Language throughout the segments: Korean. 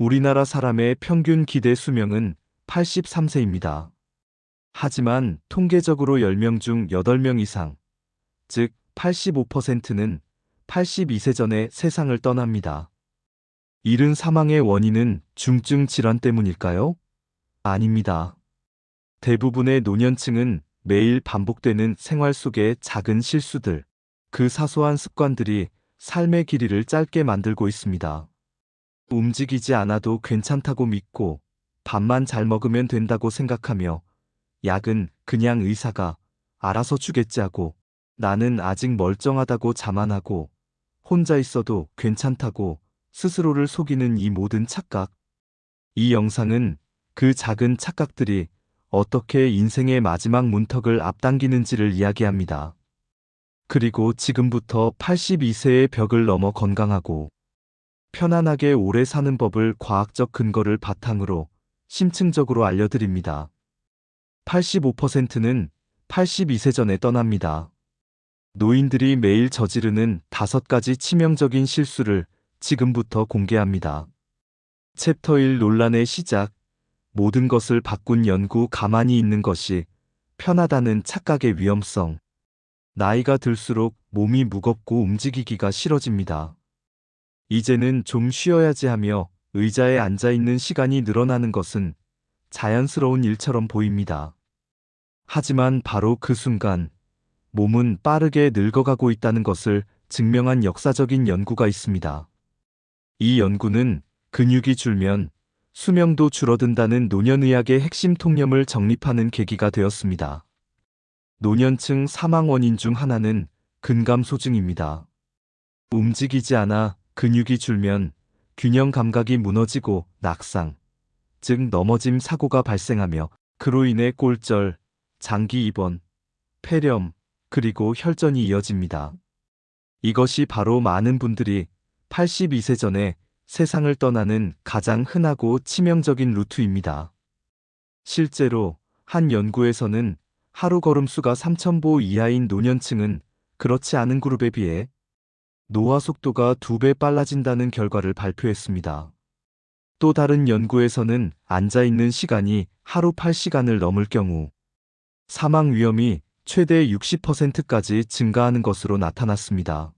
우리나라 사람의 평균 기대 수명은 83세입니다. 하지만 통계적으로 10명 중 8명 이상, 즉 85%는 82세 전에 세상을 떠납니다. 이른 사망의 원인은 중증 질환 때문일까요? 아닙니다. 대부분의 노년층은 매일 반복되는 생활 속의 작은 실수들, 그 사소한 습관들이 삶의 길이를 짧게 만들고 있습니다. 움직이지 않아도 괜찮다고 믿고 밥만 잘 먹으면 된다고 생각하며 약은 그냥 의사가 알아서 주겠지 하고 나는 아직 멀쩡하다고 자만하고 혼자 있어도 괜찮다고 스스로를 속이는 이 모든 착각. 이 영상은 그 작은 착각들이 어떻게 인생의 마지막 문턱을 앞당기는지를 이야기합니다. 그리고 지금부터 82세의 벽을 넘어 건강하고 편안하게 오래 사는 법을 과학적 근거를 바탕으로 심층적으로 알려드립니다. 85%는 82세 전에 떠납니다. 노인들이 매일 저지르는 다섯 가지 치명적인 실수를 지금부터 공개합니다. 챕터 1 논란의 시작. 모든 것을 바꾼 연구 가만히 있는 것이 편하다는 착각의 위험성. 나이가 들수록 몸이 무겁고 움직이기가 싫어집니다. 이제는 좀 쉬어야지 하며 의자에 앉아 있는 시간이 늘어나는 것은 자연스러운 일처럼 보입니다. 하지만 바로 그 순간 몸은 빠르게 늙어가고 있다는 것을 증명한 역사적인 연구가 있습니다. 이 연구는 근육이 줄면 수명도 줄어든다는 노년의학의 핵심 통념을 정립하는 계기가 되었습니다. 노년층 사망 원인 중 하나는 근감 소증입니다. 움직이지 않아 근육이 줄면 균형 감각이 무너지고 낙상, 즉 넘어짐 사고가 발생하며 그로 인해 꼴절, 장기 입원, 폐렴, 그리고 혈전이 이어집니다. 이것이 바로 많은 분들이 82세 전에 세상을 떠나는 가장 흔하고 치명적인 루트입니다. 실제로 한 연구에서는 하루 걸음수가 3,000보 이하인 노년층은 그렇지 않은 그룹에 비해 노화 속도가 두배 빨라진다는 결과를 발표했습니다. 또 다른 연구에서는 앉아 있는 시간이 하루 8시간을 넘을 경우 사망 위험이 최대 60%까지 증가하는 것으로 나타났습니다.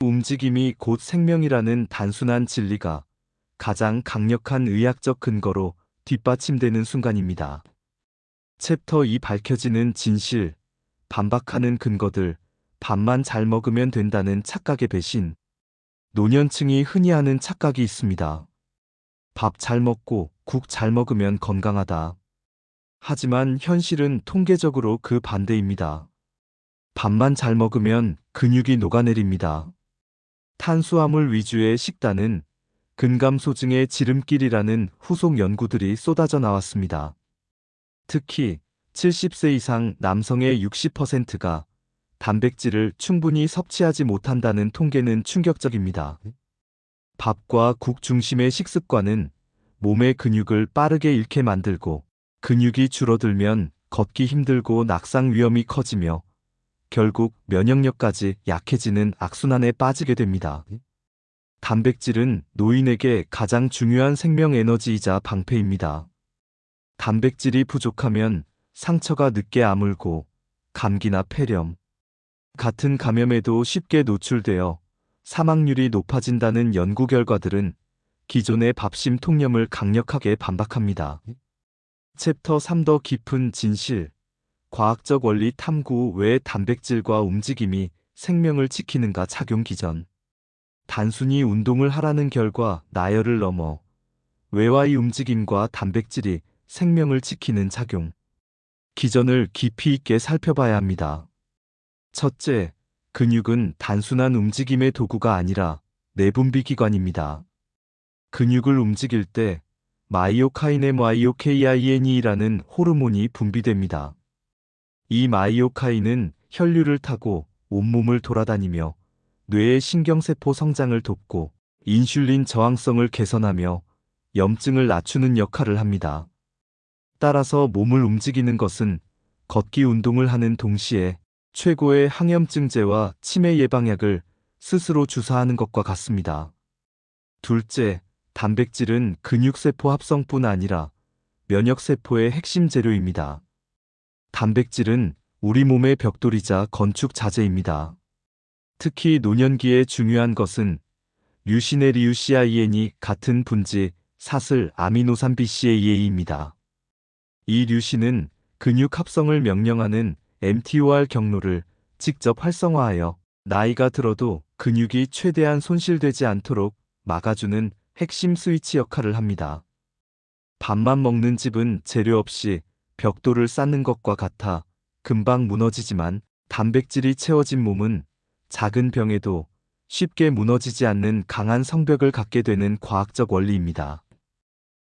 움직임이 곧 생명이라는 단순한 진리가 가장 강력한 의학적 근거로 뒷받침되는 순간입니다. 챕터 2 밝혀지는 진실, 반박하는 근거들, 밥만 잘 먹으면 된다는 착각의 배신. 노년층이 흔히 하는 착각이 있습니다. 밥 잘 먹고 국 잘 먹으면 건강하다. 하지만 현실은 통계적으로 그 반대입니다. 밥만 잘 먹으면 근육이 녹아내립니다. 탄수화물 위주의 식단은 근감소증의 지름길이라는 후속 연구들이 쏟아져 나왔습니다. 특히 70세 이상 남성의 60%가 단백질을 충분히 섭취하지 못한다는 통계는 충격적입니다. 밥과 국 중심의 식습관은 몸의 근육을 빠르게 잃게 만들고 근육이 줄어들면 걷기 힘들고 낙상 위험이 커지며 결국 면역력까지 약해지는 악순환에 빠지게 됩니다. 단백질은 노인에게 가장 중요한 생명 에너지이자 방패입니다. 단백질이 부족하면 상처가 늦게 아물고 감기나 폐렴, 같은 감염에도 쉽게 노출되어 사망률이 높아진다는 연구 결과들은 기존의 밥심 통념을 강력하게 반박합니다. 챕터 3 더 깊은 진실 과학적 원리 탐구 왜 단백질과 움직임이 생명을 지키는가 착용 기전 단순히 운동을 하라는 결과 나열을 넘어 이 움직임과 단백질이 생명을 지키는 작용 기전을 깊이 있게 살펴봐야 합니다. 첫째, 근육은 단순한 움직임의 도구가 아니라 내분비 기관입니다. 근육을 움직일 때 마이오카인의 마이오케이아이엔이라는 호르몬이 분비됩니다. 이 마이오카인은 혈류를 타고 온몸을 돌아다니며 뇌의 신경세포 성장을 돕고 인슐린 저항성을 개선하며 염증을 낮추는 역할을 합니다. 따라서 몸을 움직이는 것은 걷기 운동을 하는 동시에 최고의 항염증제와 치매 예방약을 스스로 주사하는 것과 같습니다. 둘째, 단백질은 근육세포 합성뿐 아니라 면역세포의 핵심 재료입니다. 단백질은 우리 몸의 벽돌이자 건축 자재입니다. 특히 노년기에 중요한 것은 류신의 리우시아이엔이 같은 분지 사슬 아미노산 BCAA입니다. 이 류신은 근육 합성을 명령하는 MTOR 경로를 직접 활성화하여 나이가 들어도 근육이 최대한 손실되지 않도록 막아주는 핵심 스위치 역할을 합니다. 밥만 먹는 집은 재료 없이 벽돌을 쌓는 것과 같아 금방 무너지지만 단백질이 채워진 몸은 작은 병에도 쉽게 무너지지 않는 강한 성벽을 갖게 되는 과학적 원리입니다.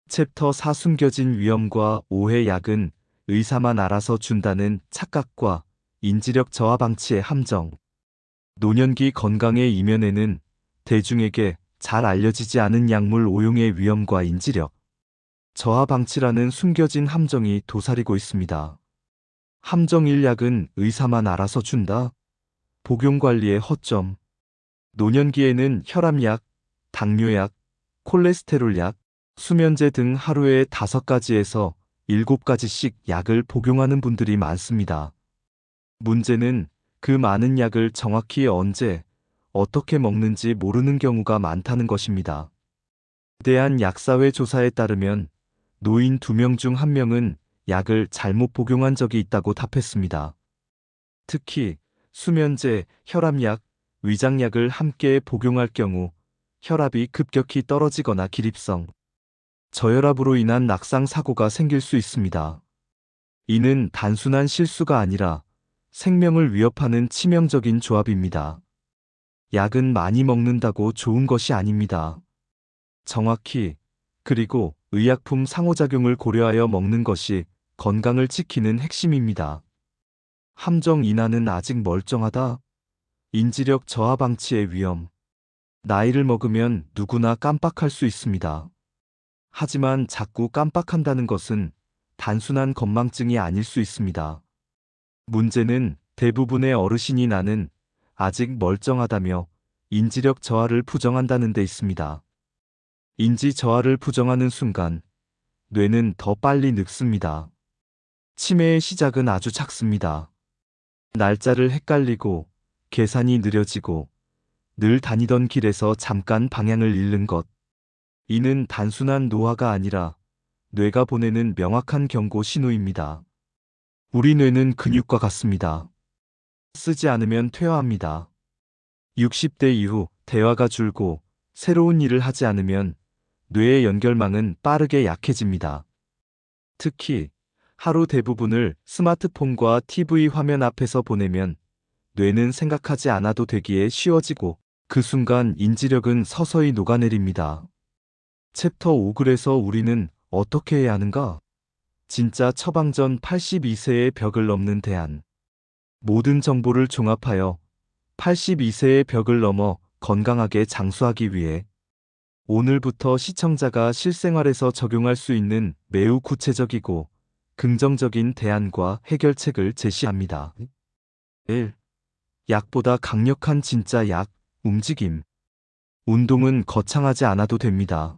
챕터 4 숨겨진 위험과 오해 약은 의사만 알아서 준다는 착각과 인지력 저하 방치의 함정. 노년기 건강의 이면에는 대중에게 잘 알려지지 않은 약물 오용의 위험과 인지력, 저하 방치라는 숨겨진 함정이 도사리고 있습니다. 함정 일 약은 의사만 알아서 준다. 복용 관리의 허점. 노년기에는 혈압약, 당뇨약, 콜레스테롤약, 수면제 등 하루에 다섯 가지에서 일곱 가지씩 약을 복용하는 분들이 많습니다. 문제는 그 많은 약을 정확히 언제, 어떻게 먹는지 모르는 경우가 많다는 것입니다. 대한 약사회 조사에 따르면 노인 두명중한 명은 약을 잘못 복용한 적이 있다고 답했습니다. 특히 수면제, 혈압약, 위장약을 함께 복용할 경우 혈압이 급격히 떨어지거나 기립성, 저혈압으로 인한 낙상 사고가 생길 수 있습니다. 이는 단순한 실수가 아니라 생명을 위협하는 치명적인 조합입니다. 약은 많이 먹는다고 좋은 것이 아닙니다. 정확히 그리고 의약품 상호작용을 고려하여 먹는 것이 건강을 지키는 핵심입니다. 함정 인하는 아직 멀쩡하다. 인지력 저하 방치의 위험. 나이를 먹으면 누구나 깜빡할 수 있습니다. 하지만 자꾸 깜빡한다는 것은 단순한 건망증이 아닐 수 있습니다. 문제는 대부분의 어르신이 나는 아직 멀쩡하다며 인지력 저하를 부정한다는 데 있습니다. 인지 저하를 부정하는 순간 뇌는 더 빨리 늙습니다. 치매의 시작은 아주 작습니다. 날짜를 헷갈리고 계산이 느려지고 늘 다니던 길에서 잠깐 방향을 잃는 것. 이는 단순한 노화가 아니라 뇌가 보내는 명확한 경고 신호입니다. 우리 뇌는 근육과 같습니다. 쓰지 않으면 퇴화합니다. 60대 이후 대화가 줄고 새로운 일을 하지 않으면 뇌의 연결망은 빠르게 약해집니다. 특히 하루 대부분을 스마트폰과 TV 화면 앞에서 보내면 뇌는 생각하지 않아도 되기에 쉬워지고 그 순간 인지력은 서서히 녹아내립니다. 챕터 5글에서 우리는 어떻게 해야 하는가? 진짜 처방전 82세의 벽을 넘는 대안. 모든 정보를 종합하여 82세의 벽을 넘어 건강하게 장수하기 위해 오늘부터 시청자가 실생활에서 적용할 수 있는 매우 구체적이고 긍정적인 대안과 해결책을 제시합니다. 1. 약보다 강력한 진짜 약, 움직임. 운동은 거창하지 않아도 됩니다.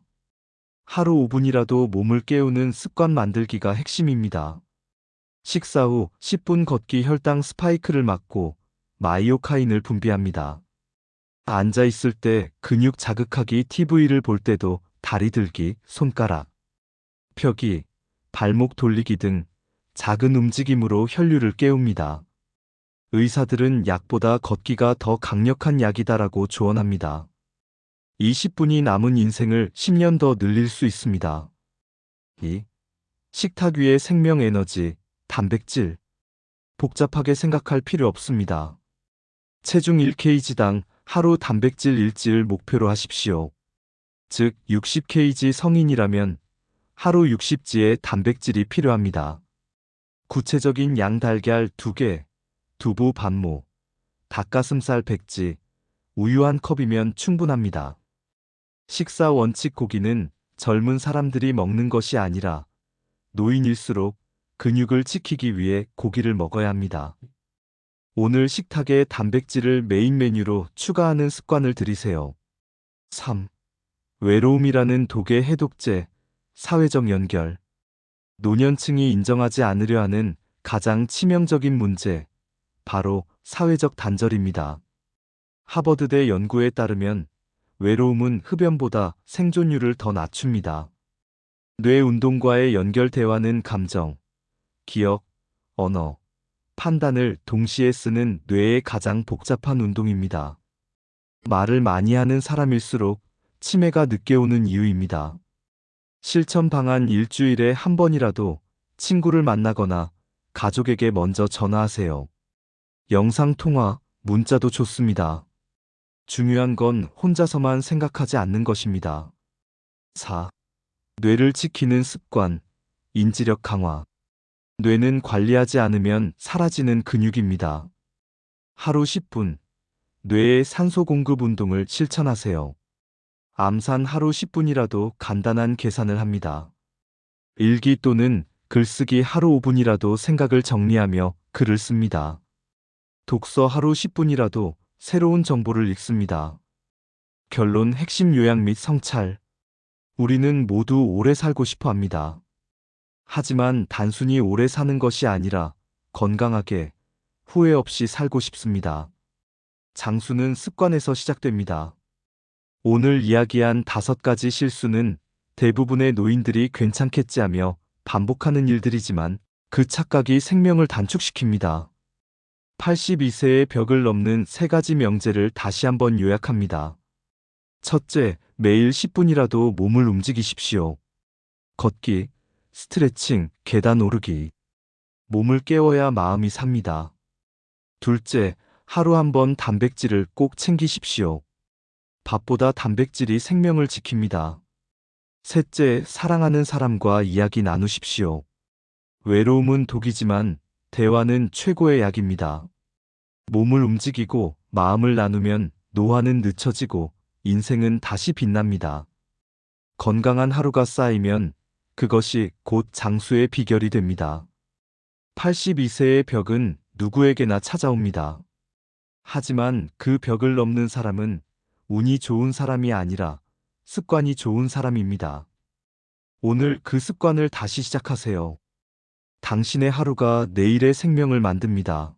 하루 5분이라도 몸을 깨우는 습관 만들기가 핵심입니다. 식사 후 10분 걷기 혈당 스파이크를 막고 마이오카인을 분비합니다. 앉아 있을 때 근육 자극하기 TV를 볼 때도 다리 들기, 손가락, 펴기, 발목 돌리기 등 작은 움직임으로 혈류를 깨웁니다. 의사들은 약보다 걷기가 더 강력한 약이다라고 조언합니다. 20분이 남은 인생을 10년 더 늘릴 수 있습니다. 2. 식탁 위의 생명 에너지, 단백질. 복잡하게 생각할 필요 없습니다. 체중 1kg당 하루 단백질 일지를 목표로 하십시오. 즉 60kg 성인이라면 하루 60지의 단백질이 필요합니다. 구체적인 양달걀 2개, 두부 반모, 닭가슴살 100지, 우유 한 컵이면 충분합니다. 식사 원칙 고기는 젊은 사람들이 먹는 것이 아니라 노인일수록 근육을 지키기 위해 고기를 먹어야 합니다. 오늘 식탁에 단백질을 메인 메뉴로 추가하는 습관을 들이세요. 3. 외로움이라는 독의 해독제, 사회적 연결. 노년층이 인정하지 않으려 하는 가장 치명적인 문제, 바로 사회적 단절입니다. 하버드대 연구에 따르면 외로움은 흡연보다 생존율을 더 낮춥니다. 뇌 운동과의 연결 대화는 감정, 기억, 언어, 판단을 동시에 쓰는 뇌의 가장 복잡한 운동입니다. 말을 많이 하는 사람일수록 치매가 늦게 오는 이유입니다. 실천 방안 일주일에 한 번이라도 친구를 만나거나 가족에게 먼저 전화하세요. 영상 통화, 문자도 좋습니다. 중요한 건 혼자서만 생각하지 않는 것입니다. 4. 뇌를 지키는 습관, 인지력 강화. 뇌는 관리하지 않으면 사라지는 근육입니다. 하루 10분, 뇌의 산소 공급 운동을 실천하세요. 암산 하루 10분이라도 간단한 계산을 합니다. 일기 또는 글쓰기 하루 5분이라도 생각을 정리하며 글을 씁니다. 독서 하루 10분이라도 새로운 정보를 읽습니다. 결론 핵심 요약 및 성찰. 우리는 모두 오래 살고 싶어 합니다. 하지만 단순히 오래 사는 것이 아니라 건강하게 후회 없이 살고 싶습니다. 장수는 습관에서 시작됩니다. 오늘 이야기한 다섯 가지 실수는 대부분의 노인들이 괜찮겠지 하며 반복하는 일들이지만 그 착각이 생명을 단축시킵니다. 82세의 벽을 넘는 세 가지 명제를 다시 한번 요약합니다. 첫째, 매일 10분이라도 몸을 움직이십시오. 걷기, 스트레칭, 계단 오르기. 몸을 깨워야 마음이 삽니다. 둘째, 하루 한 번 단백질을 꼭 챙기십시오. 밥보다 단백질이 생명을 지킵니다. 셋째, 사랑하는 사람과 이야기 나누십시오. 외로움은 독이지만 대화는 최고의 약입니다. 몸을 움직이고 마음을 나누면 노화는 늦춰지고 인생은 다시 빛납니다. 건강한 하루가 쌓이면 그것이 곧 장수의 비결이 됩니다. 82세의 벽은 누구에게나 찾아옵니다. 하지만 그 벽을 넘는 사람은 운이 좋은 사람이 아니라 습관이 좋은 사람입니다. 오늘 그 습관을 다시 시작하세요. 당신의 하루가 내일의 생명을 만듭니다.